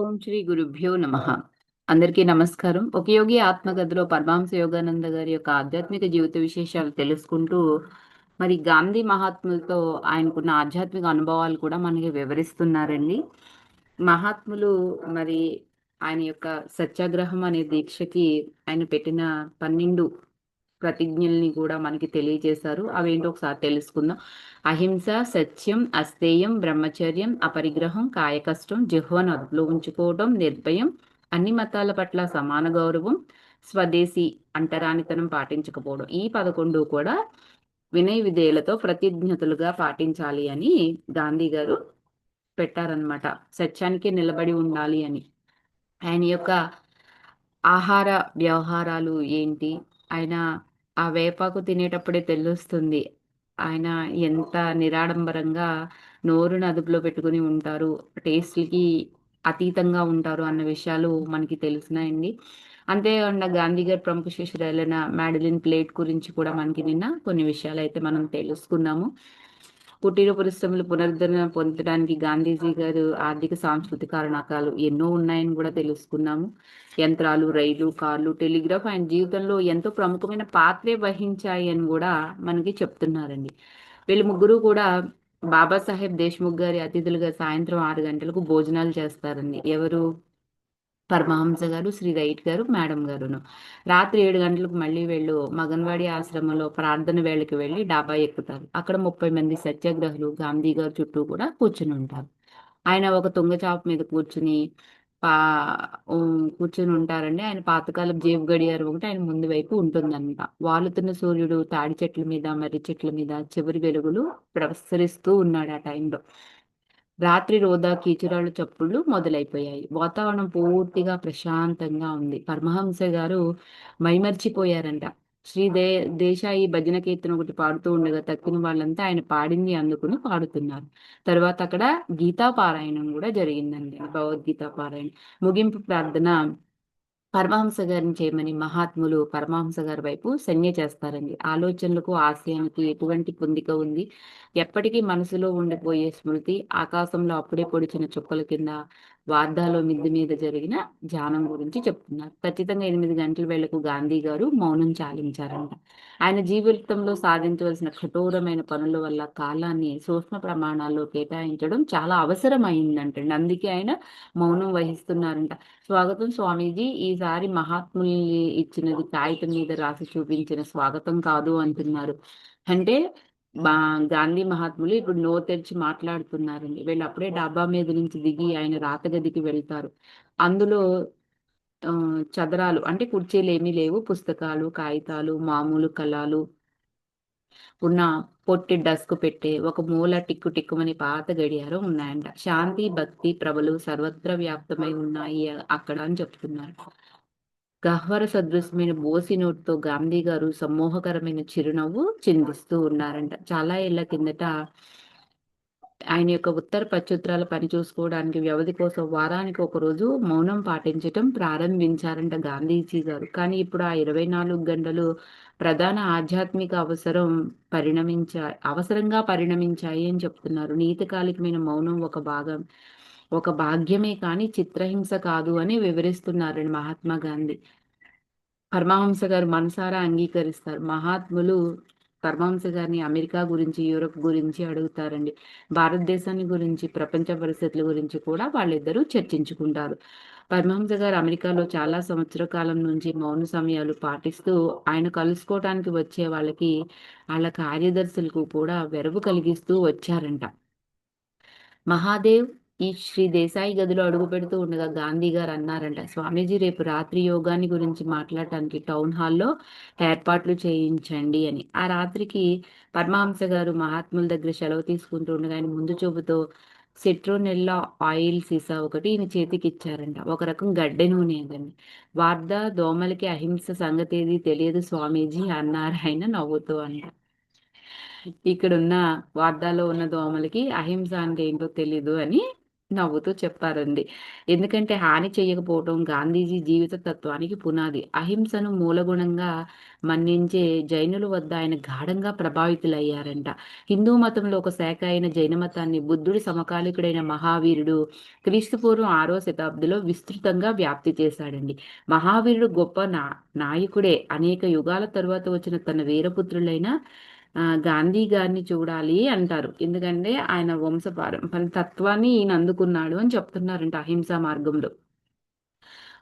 ఓం శ్రీ గురుభ్యో నమ. అందరికీ నమస్కారం. ఒక యోగి ఆత్మకథలో పరమాంస యోగానంద గారి యొక్క ఆధ్యాత్మిక జీవిత విశేషాలు తెలుసుకుంటూ మరి గాంధీ మహాత్ములతో ఆయనకున్న ఆధ్యాత్మిక అనుభవాలు కూడా మనకి వివరిస్తున్నారండి. మహాత్ములు మరి ఆయన యొక్క సత్యాగ్రహం అనే దీక్షకి ఆయన పెట్టిన పన్నెండు ప్రతిజ్ఞల్ని కూడా మనకి తెలియజేశారు. అవేంటో ఒకసారి తెలుసుకుందాం. అహింస సత్యం అస్థేయం బ్రహ్మచర్యం అపరిగ్రహం కాయకష్టం జిహ్వను అదుపులో ఉంచుకోవడం నిర్భయం అన్ని మతాల పట్ల సమాన గౌరవం స్వదేశీ అంటరానితనం పాటించకపోవడం. ఈ పదకొండు కూడా వినయ విధేయులతో ప్రతిజ్ఞతలుగా పాటించాలి అని గాంధీ గారు పెట్టారనమాట సత్యానికి నిలబడి ఉండాలి అని. ఆయన యొక్క ఆహార వ్యవహారాలు ఏంటి? ఆయన ఆ వేపాకు తినేటప్పుడే తెలుస్తుంది. ఆయన ఎంత నిరాడంబరంగా నోరును అదుపులో పెట్టుకుని ఉంటారు టేస్ట్లకి అతీతంగా ఉంటారు అన్న విషయాలు మనకి తెలిసినాయండి. అంతేకాకుండా గాంధీ గారి ప్రముఖ శిష్యురాలైన మ్యాడలిన్ ప్లేట్ గురించి కూడా మనకి నిన్న కొన్ని విషయాలు అయితే మనం తెలుసుకున్నాము. కుటీర పరిశ్రమలు పునరుద్ధరణ పొందడానికి గాంధీజీ గారు ఆర్థిక సాంస్కృతిక కారణాలు ఎన్నో ఉన్నాయని కూడా తెలుసుకున్నాము. యంత్రాలు రైలు కార్లు టెలిగ్రాఫ్ ఆయన జీవితంలో ఎంతో ప్రముఖమైన పాత్రే వహించాయి అని కూడా మనకి చెప్తున్నారండి. వీళ్ళు ముగ్గురు కూడా బాబాసాహెబ్ దేశ్ముఖ్ గారి అతిథులుగా సాయంత్రం ఆరు గంటలకు భోజనాలు చేస్తారండి. ఎవరు? పరమహంస గారు శ్రీ రైట్ గారు మేడం గారును. రాత్రి ఏడు గంటలకు మళ్ళీ వెళ్ళు మగన్వాడి ఆశ్రమంలో ప్రార్థన వేళకి వెళ్ళి డాబా ఎక్కుతారు. అక్కడ ముప్పై మంది సత్యాగ్రహులు గాంధీ గారు చుట్టూ కూడా కూర్చుని ఉంటారు. ఆయన ఒక తుంగచాప మీద కూర్చుని పా కూర్చుని ఉంటారండి. ఆయన పాతకాలం జేబు గడియారు ఒకటి ఆయన ముందు వైపు ఉంటుందన్నమాట. వాలుతున్న సూర్యుడు తాడి చెట్ల మీద మర్రి చెట్ల మీద చివరి వెలుగులు ప్రసరిస్తూ ఉన్నాడు ఆ టైంలో. రాత్రి రోదా కీచురాళ్ళు చప్పుళ్ళు మొదలైపోయాయి. వాతావరణం పూర్తిగా ప్రశాంతంగా ఉంది. పరమహంస గారు మైమర్చిపోయారంట. శ్రీ దే దేశాయి భజన కీర్తన ఒకటి పాడుతూ ఉండగా తక్కిన వాళ్ళంతా ఆయన పాడింది అందుకుని పాడుతున్నారు. తర్వాత అక్కడ గీతా పారాయణం కూడా జరిగిందండి. భగవద్గీత పారాయణం ముగింపు ప్రార్థన పరమహంస గారిని చేయమని మహాత్ములు పరమహంస గారి వైపు సన్య చేస్తారండి. ఆలోచనలకు ఆశయానికి ఎటువంటి పొందిక ఉంది? ఎప్పటికీ మనసులో ఉండిపోయే స్మృతి ఆకాశంలో అప్పుడే పొడిచిన చుక్కల కింద వార్దాలో మిద్ది మీద జరిగిన ధ్యానం గురించి చెప్తున్నారు. ఖచ్చితంగా ఎనిమిది గంటల వేళకు గాంధీ గారు మౌనం చాలించారంట. ఆయన జీవితంలో సాధించవలసిన కఠోరమైన పనుల వల్ల కాలాన్ని సూక్ష్మ ప్రమాణాల్లో కేటాయించడం చాలా అవసరమైందంటండి. అందుకే ఆయన మౌనం వహిస్తున్నారంట. స్వాగతం స్వామీజీ. ఈసారి మహాత్ముల్ని ఇచ్చినది కాగితం మీద రాసి చూపించిన స్వాగతం కాదు అంటున్నారు. అంటే గాంధీ మహాత్ములు ఇప్పుడు నో తెరిచి మాట్లాడుతున్నారండి. వీళ్ళు అప్పుడే డాబా మీద నుంచి దిగి ఆయన రాతగదికి వెళ్తారు. అందులో చదరాలు అంటే కుర్చీలు ఏమీ లేవు. పుస్తకాలు కాగితాలు మామూలు కళాలు ఉన్న పొట్టి డస్క్ పెట్టే ఒక మూల టిక్కు టిక్కుమని పాత గడియారం ఉన్నాయంట. శాంతి భక్తి ప్రభలు సర్వత్ర వ్యాప్తమై ఉన్నాయి అక్కడ అని చెప్తున్నారు. గహ్వర సదృశ్యమైన బోసి నోటితో గాంధీ గారు సమ్మోహకరమైన చిరునవ్వు చిందిస్తూ ఉన్నారంట. చాలా ఏళ్ళ కిందట ఆయన యొక్క ఉత్తర పచ్చుత్రాల పని చూసుకోవడానికి వ్యవధి కోసం వారానికి ఒక రోజు మౌనం పాటించటం ప్రారంభించారంట గాంధీజీ గారు. కానీ ఇప్పుడు ఆ ఇరవై నాలుగు గంటలు ప్రధాన ఆధ్యాత్మిక అవసరం పరిణమించా అవసరంగా పరిణమించాయి అని చెప్తున్నారు. నీతికాలికమైన మౌనం ఒక భాగం. ఒక భాగ్యమే కానీ చిత్రహింస కాదు అని వివరిస్తున్నారండి మహాత్మా గాంధీ. పరమహంస గారు మనసారా అంగీకరిస్తారు. మహాత్ములు పరమహంస గారిని అమెరికా గురించి యూరప్ గురించి అడుగుతారండి. భారతదేశాన్ని గురించి ప్రపంచ పరిస్థితుల గురించి కూడా వాళ్ళిద్దరూ చర్చించుకుంటారు. పరమహంస గారు అమెరికాలో చాలా సంవత్సర కాలం నుంచి మౌన సమయాలు పాటిస్తూ ఆయన కలుసుకోవటానికి వచ్చే వాళ్ళకి వాళ్ళ కార్యదర్శులకు కూడా వెరవు కలిగిస్తూ వచ్చారంట. మహాదేవ్ ఈ శ్రీ దేశాయి గదిలో అడుగు పెడుతూ ఉండగా గాంధీ గారు అన్నారంట స్వామీజీ రేపు రాత్రి యోగాని గురించి మాట్లాడటానికి టౌన్ హాల్లో ఏర్పాట్లు చేయించండి అని. ఆ రాత్రికి పరమహంస గారు మహాత్ముల దగ్గర సెలవు తీసుకుంటూ ఉండగా ఆయన ముందు చూపుతో సిట్రోనెల్లా ఆయిల్ సీసా ఒకటి ఈయన చేతికి ఇచ్చారంట. ఒక రకం గడ్డె నూనె అదండి. వార్ద దోమలకి అహింస సంగతి ఏది తెలియదు స్వామీజీ అన్నారు ఆయన నవ్వుతూ అంట. ఇక్కడ ఉన్న వార్దాలో ఉన్న దోమలకి అహింస అంటే ఏంటో తెలీదు అని నవ్వుతూ చెప్పారండి. ఎందుకంటే హాని చేయకపోవటం గాంధీజీ జీవిత తత్వానికి పునాది. అహింసను మూలగుణంగా మన్నించే జైనుల వద్ద ఆయన గాఢంగా ప్రభావితులయ్యారంట. హిందూ మతంలో ఒక శాఖ అయిన జైన మతాన్ని బుద్ధుడి సమకాలికుడైన మహావీరుడు క్రీస్తుపూర్వం ఆరో శతాబ్దిలో విస్తృతంగా వ్యాప్తి చేశాడండి. మహావీరుడు గొప్ప నా నాయకుడే. అనేక యుగాల తరువాత వచ్చిన తన వీరపుత్రులైన గాంధీ గారిని చూడాలి అంటారు. ఎందుకంటే ఆయన వంశపారంపర తత్వాన్ని ఈయన అందుకున్నాడు అని చెప్తున్నారంట అహింసా మార్గంలో.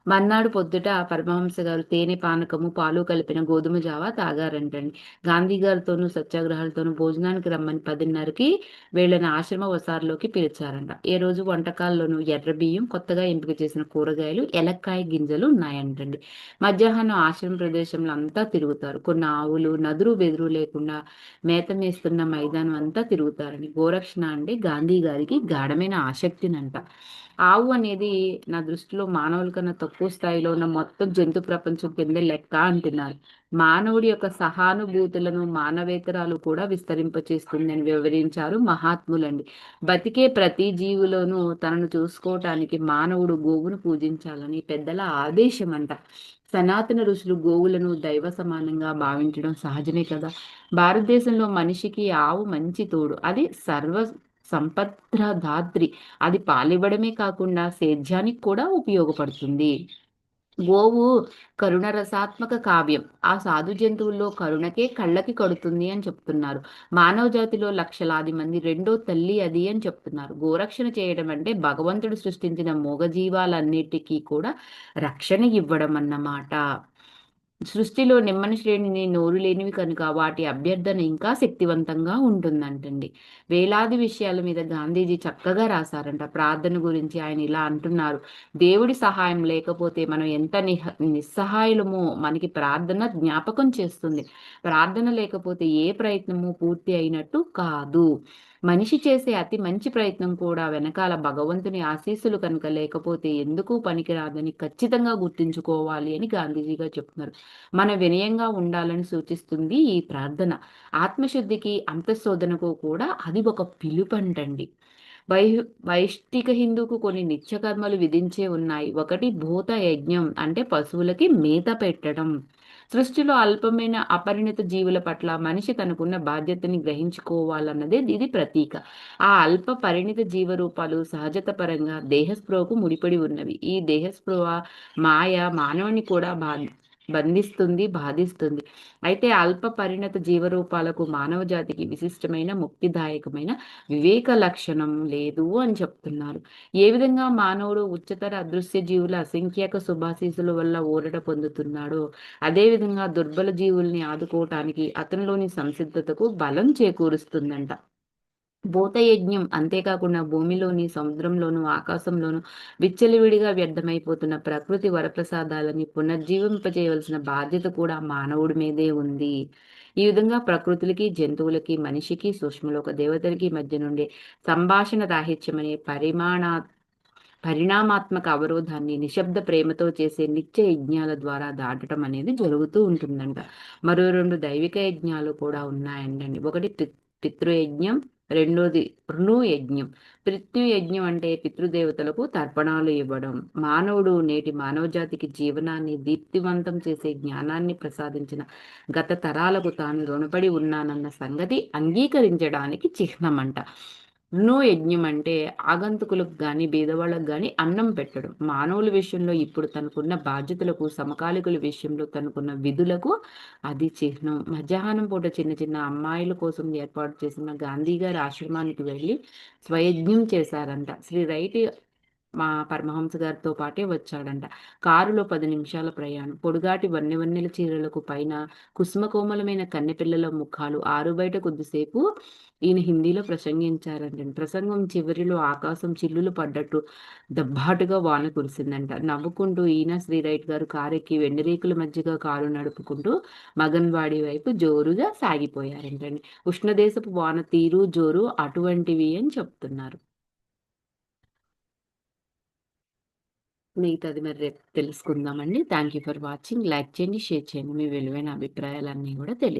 మర్నాడు పొద్దుట పరమహంస గారు తేనె పానకము, పాలు కలిపిన గోధుమ జావ తాగారంటండి. గాంధీ గారితోనూ సత్యాగ్రహాలతోనూ భోజనానికి రమ్మని పదిన్నరకి వీళ్ళని ఆశ్రమ వసారిలోకి పిలిచారంట. ఏ రోజు వంటకాల్లోనూ ఎర్ర బియ్యం, కొత్తగా ఎంపిక చేసిన కూరగాయలు, ఎలక్కాయ గింజలు ఉన్నాయంటండి. మధ్యాహ్నం ఆశ్రమ ప్రదేశంలో అంతా తిరుగుతారు. కొన్ని ఆవులు నదురు బెదురు లేకుండా మేత మేస్తున్న మైదానం అంతా తిరుగుతారని. గోరక్షణ అంటే గాంధీ గారికి గాఢమైన ఆసక్తినంట. ఆవు అనేది నా దృష్టిలో మానవుల కన్నా తక్కువ స్థాయిలో ఉన్న మొత్తం జంతు ప్రపంచం కింద లెక్క అంటున్నారు. మానవుడి యొక్క సహానుభూతులను మానవేతరాలు కూడా విస్తరింపచేస్తుందని వివరించారు మహాత్ములండి. బతికే ప్రతి జీవులోనూ తనను చూసుకోవటానికి మానవుడు గోవును పూజించాలని పెద్దల ఆదేశం అంట. సనాతన ఋషులు గోవులను దైవ సమానంగా భావించడం సహజమే కదా! భారతదేశంలో మనిషికి ఆవు మంచి తోడు. అది సర్వ సంపద్రదాత్రి. అది పాలివ్వడమే కాకుండా సేద్యానికి కూడా ఉపయోగపడుతుంది. గోవు కరుణ రసాత్మక కావ్యం. ఆ సాధు జంతువుల్లో కరుణకే కళ్ళకి కడుతుంది అని చెప్తున్నారు. మానవ జాతిలో లక్షలాది మంది రెండో తల్లి అది అని చెప్తున్నారు. గోరక్షణ చేయడం అంటే భగవంతుడు సృష్టించిన మూగజీవాలన్నిటికీ కూడా రక్షణ ఇవ్వడం అన్నమాట. సృష్టిలో నిమ్మని శ్రేణిని నోరు లేనివి కనుక వాటి అభ్యర్థన ఇంకా శక్తివంతంగా ఉంటుందంటండి. వేలాది విషయాల మీద గాంధీజీ చక్కగా రాశారంట. ప్రార్థన గురించి ఆయన ఇలా అంటున్నారు. దేవుడి సహాయం లేకపోతే మనం ఎంత నిహ నిస్సహాయులమో మనకి ప్రార్థన జ్ఞాపకం చేస్తుంది. ప్రార్థన లేకపోతే ఏ ప్రయత్నము పూర్తి అయినట్టు కాదు. మనిషి చేసే అతి మంచి ప్రయత్నం కూడా వెనకాల భగవంతుని ఆశీస్సులు కనుక లేకపోతే ఎందుకు పనికిరాదని ఖచ్చితంగా గుర్తుంచుకోవాలి అని గాంధీజీ చెప్తున్నారు. మన వినయంగా ఉండాలని సూచిస్తుంది ఈ ప్రార్థన. ఆత్మశుద్ధికి, అంతఃశోధనకు కూడా అది ఒక పిలుపంటండి. వై వైష్టిక హిందుకు కొన్ని నిత్యకర్మలు విధించే ఉన్నాయి. ఒకటి భూత యజ్ఞం అంటే పశువులకి మేత పెట్టడం. సృష్టిలో అల్పమైన అపరిణిత జీవుల పట్ల మనిషి తనకున్న బాధ్యతని గ్రహించుకోవాలన్నదే ఇది ప్రతీక. ఆ అల్ప పరిణిత జీవరూపాలు సహజత పరంగా దేహస్పృహకు ముడిపడి ఉన్నవి. ఈ దేహస్పృహ, మాయ మానవుని కూడా బా బంధిస్తుంది, బాధిస్తుంది. అయితే అల్ప పరిణత జీవరూపాలకు మానవ జాతికి విశిష్టమైన ముక్తిదాయకమైన వివేక లక్షణం లేదు అని చెప్తున్నారు. ఏ విధంగా మానవుడు ఉచ్చతర అదృశ్య జీవుల అసంఖ్యాక శుభాశీసుల వల్ల ఊరట పొందుతున్నాడో, అదే విధంగా దుర్బల జీవుల్ని ఆదుకోవటానికి అతనిలోని సంసిద్ధతకు బలం చేకూరుస్తుందంట. భూతయజ్ఞం అంతేకాకుండా భూమిలోని, సముద్రంలోను, ఆకాశంలోను విచ్చలివిడిగా వ్యర్థమైపోతున్న ప్రకృతి వరప్రసాదాలని పునర్జీవింపజేయవలసిన బాధ్యత కూడా మానవుడి మీదే ఉంది. ఈ విధంగా ప్రకృతులకి, జంతువులకి, మనిషికి, సూక్ష్మలోక దేవతలకి మధ్య నుండి సంభాషణ రాహిత్యమనే పరిమాణా పరిణామాత్మక అవరోధాన్ని నిశ్శబ్ద ప్రేమతో చేసే నిత్య యజ్ఞాల ద్వారా దాటడం అనేది జరుగుతూ ఉంటుందంట. మరో రెండు దైవిక యజ్ఞాలు కూడా ఉన్నాయంటండి. ఒకటి పితృయజ్ఞం, రెండోది యజ్ఞం. పితృయజ్ఞం అంటే పితృదేవతలకు తర్పణాలు ఇవ్వడం. మానవుడు నేటి మానవజాతికి జీవనాన్ని దీప్తివంతం చేసే జ్ఞానాన్ని ప్రసాదించిన గత తరాలకు తాను రుణపడి ఉన్నానన్న సంగతి అంగీకరించడానికి చిహ్నమంట. యజ్ఞం అంటే ఆగంతుకులకు కానీ బీదవాళ్ళకు కానీ అన్నం పెట్టడం. మానవుల విషయంలో ఇప్పుడు తనకున్న బాధ్యతలకు, సమకాలికుల విషయంలో తనకున్న విధులకు అది చిహ్నం. మధ్యాహ్నం పూట చిన్న చిన్న అమ్మాయిల కోసం ఏర్పాటు చేసిన గాంధీ గారి ఆశ్రమానికి వెళ్ళి స్వయజ్ఞం చేశారంట. శ్రీ రైట్ మా పరమహంస గారితో పాటే వచ్చాడంట. కారులో పది నిమిషాల ప్రయాణం. పొడుగాటి వన్నెవన్నెల చీరలకు పైన కుసుమకోమలమైన కన్నెపిల్లల ముఖాలు ఆరు బయట కొద్దిసేపు ఈయన హిందీలో ప్రసంగించారంట ప్రసంగం చివరిలో ఆకాశం చిల్లులు పడ్డట్టు దబ్బాటుగా వాన కురిసిందంట. నవ్వుకుంటూ ఈయన శ్రీరైట్ గారు కారెక్కి వెండిరేకుల మధ్యగా కారు నడుపుకుంటూ మగన్వాడి వైపు జోరుగా సాగిపోయారంటండి. ఉష్ణదేశపు వాన తీరు, జోరు అటువంటివి అని చెప్తున్నారు. మిగతాది మరి రేపు తెలుసుకుందామండి. Thank you for watching. Like చేయండి, షేర్ చేయండి. మీ విలువైన అభిప్రాయాలన్నీ కూడా తెలియ